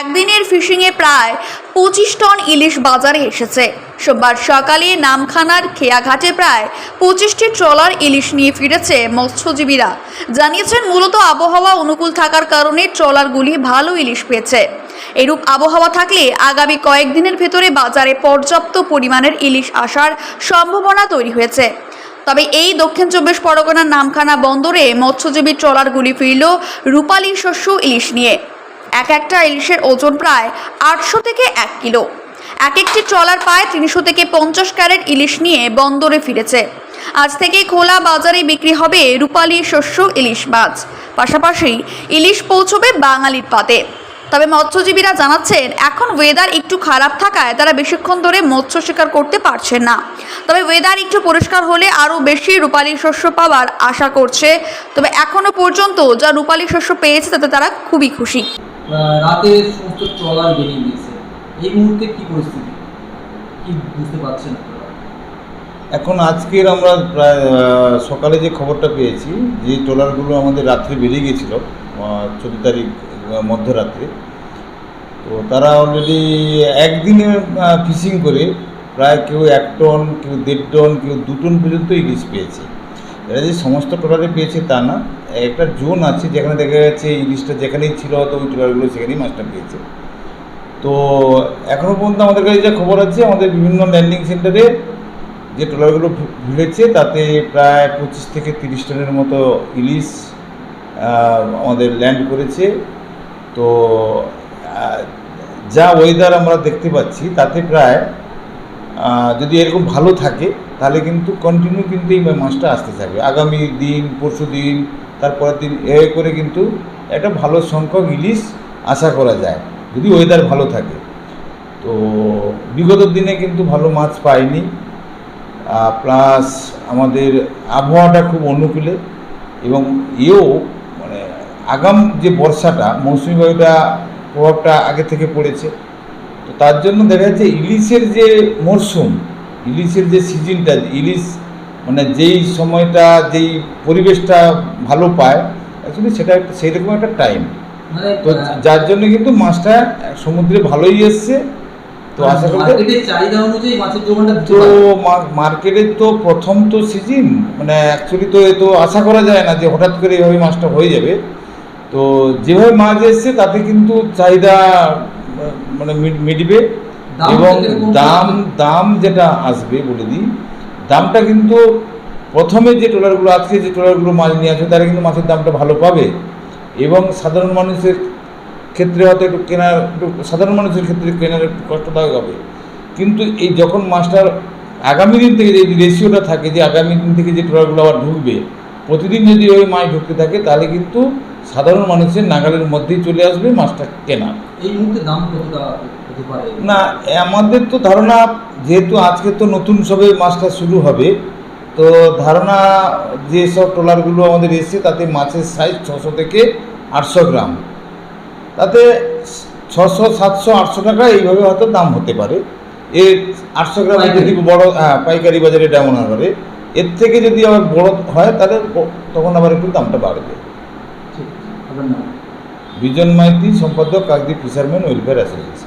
একদিনের ফিশিংয়ে প্রায় পঁচিশ টন ইলিশ বাজারে এসেছে। সোমবার সকালে নামখানার খেয়াঘাটে প্রায় পঁচিশটি ট্রলার ইলিশ নিয়ে ফিরেছে মৎস্যজীবীরা। জানিয়েছেন, মূলত আবহাওয়া অনুকূল থাকার কারণে ট্রলারগুলি ভালো ইলিশ পেয়েছে। এরূপ আবহাওয়া থাকলে আগামী কয়েকদিনের ভেতরে বাজারে পর্যাপ্ত পরিমাণের ইলিশ আসার সম্ভাবনা তৈরি হয়েছে। তবে এই দক্ষিণ চব্বিশ পরগনার নামখানা বন্দরে মৎস্যজীবী ট্রলারগুলি ফিরল রূপালী শস্য ইলিশ নিয়ে। এক একটা ইলিশের ওজন প্রায় আটশো থেকে এক কিলো। এক একটি ট্রলার পায় তিনশো থেকে পঞ্চাশ ক্যারেট ইলিশ নিয়ে বন্দরে ফিরেছে। আজ থেকে খোলা বাজারে বিক্রি হবে রূপালী শস্য ইলিশ মাছ। পাশাপাশি ইলিশ পৌঁছবে বাঙালির পাতে। তবে মৎস্যজীবীরা জানাচ্ছেন, এখন ওয়েদার একটু খারাপ থাকায় তারা বেশিক্ষণ ধরে মৎস্য শিকার করতে পারছেন না। তবে ওয়েদার একটু পরিষ্কার হলে আরও বেশি রূপালী শস্য পাওয়ার আশা করছে। তবে এখনও পর্যন্ত যা রূপালী শস্য পেয়েছে তাতে তারা খুবই খুশি। রাতে সমস্ত ট্রলার বেরিয়ে গিয়েছে। এই মুহূর্তে কি পরিস্থিতি? কি বুঝতে পারছেন এখন আজকের আমরা প্রায় সকালে যে খবরটা পেয়েছি, যে ট্রলারগুলো আমাদের রাত্রে বেরিয়ে গেছিল চোদ্দ তারিখ মধ্যরাত্রে, তো তারা অলরেডি একদিনে ফিশিং করে প্রায় কেউ এক টন কেউ দেড় টন কেউ দু টন পর্যন্ত ইলিশ পেয়েছে। এরা যে সমস্ত ট্রলারে পেয়েছে তা না, একটা জোন আছে যেখানে দেখা যাচ্ছে ইলিশটা যেখানেই ছিল হয়তো ওই ট্রলারগুলো সেখানেই মাছটা পেয়েছে। তো এখনও পর্যন্ত আমাদের কাছে যা খবর আছে, আমাদের বিভিন্ন ল্যান্ডিং সেন্টারে যে ট্রলারগুলো ভি- ভিড়েছে, তাতে প্রায় পঁচিশ থেকে তিরিশ টনের মতো ইলিশ আমাদের ল্যান্ড করেছে। তো যা ওয়েদার আমরা দেখতে পাচ্ছি, তাতে প্রায় যদি এরকম ভালো থাকে, তাহলে কিন্তু কন্টিনিউ কিন্তু এই মাছটা আসতে থাকবে। আগামী দিন, পরশু দিন, তারপরের দিন, এ করে কিন্তু একটা ভালো সংখ্যক ইলিশ আশা করা যায়, যদি ওয়েদার ভালো থাকে। তো বিগত দিনে কিন্তু ভালো মাছ পাইনি। প্লাস আমাদের আবহাওয়াটা খুব অনুকূলে এবং এও মানে আগাম যে বর্ষাটা, মৌসুমি বায়ুটা প্রভাবটা আগে থেকে পড়েছে। তো তার জন্য দেখা যাচ্ছে ইলিশের যে মরশুম ইলিশের যে সিজনটা ইলিশ মানে যেই সময়টা যেই পরিবেশটা ভালো পায় অ্যাকচুয়ালি সেটা একটা সেই রকম একটা টাইম মানে তো যার জন্য কিন্তু মাছটা সমুদ্রে ভালোই এসছে। তো আশা করি চাহিদা অনুযায়ী মাছের যোগানটা তো মার্কেটের তো প্রথম তো সিজন মানে অ্যাকচুয়ালি তো এ তো আশা করা যায় না যে হঠাৎ করে এইভাবে মাছটা হয়ে যাবে। তো যেভাবে মাছ এসছে তাতে কিন্তু চাহিদা মানে মিট- মিটবে এবং দাম দাম যেটা আসবে বলে দিই দামটা কিন্তু প্রথমে যে ট্রলারগুলো আজকে যে ট্রলারগুলো মাছ নিয়ে আসবে তারা কিন্তু মাছের দামটা ভালো পাবে। এবং সাধারণ মানুষের ক্ষেত্রে হয়তো একটু কেনার একটু সাধারণ মানুষের ক্ষেত্রে কেনার একটু কষ্টদায়ক হবে। কিন্তু এই যখন মাছটার আগামী দিন থেকে যে রেশিওটা থাকে যে আগামী দিন থেকে যে ট্রলারগুলো আবার ঢুকবে প্রতিদিন যদি ওই মাছ ঢুকতে থাকে তাহলে কিন্তু সাধারণ মানুষের নাগালের মধ্যেই চলে আসবে মাছটা কেনা। এই মুহূর্তে দাম কতটা হতে পারে? না আমাদের তো ধারণা যেহেতু আজকে তো নতুন সবে মাছটা শুরু হবে তো ধারণা যে সব ট্রলারগুলো আমাদের এসছে তাতে মাছের সাইজ ছশো থেকে আটশো গ্রাম। তাতে ছশো সাতশো আটশো টাকা এইভাবে হয়তো দাম হতে পারে। এর আটশো গ্রাম। যদি বড় হ্যাঁ পাইকারি বাজারে ডাউন করে এর থেকে যদি আবার বড় হয় তাহলে তখন আবার একটু দামটা বাড়বে। বিজন মাইতি সম্পাদক কাকদ্বীপ ফিশারম্যান ওয়েলফেয়ার অ্যাসোসিয়েশন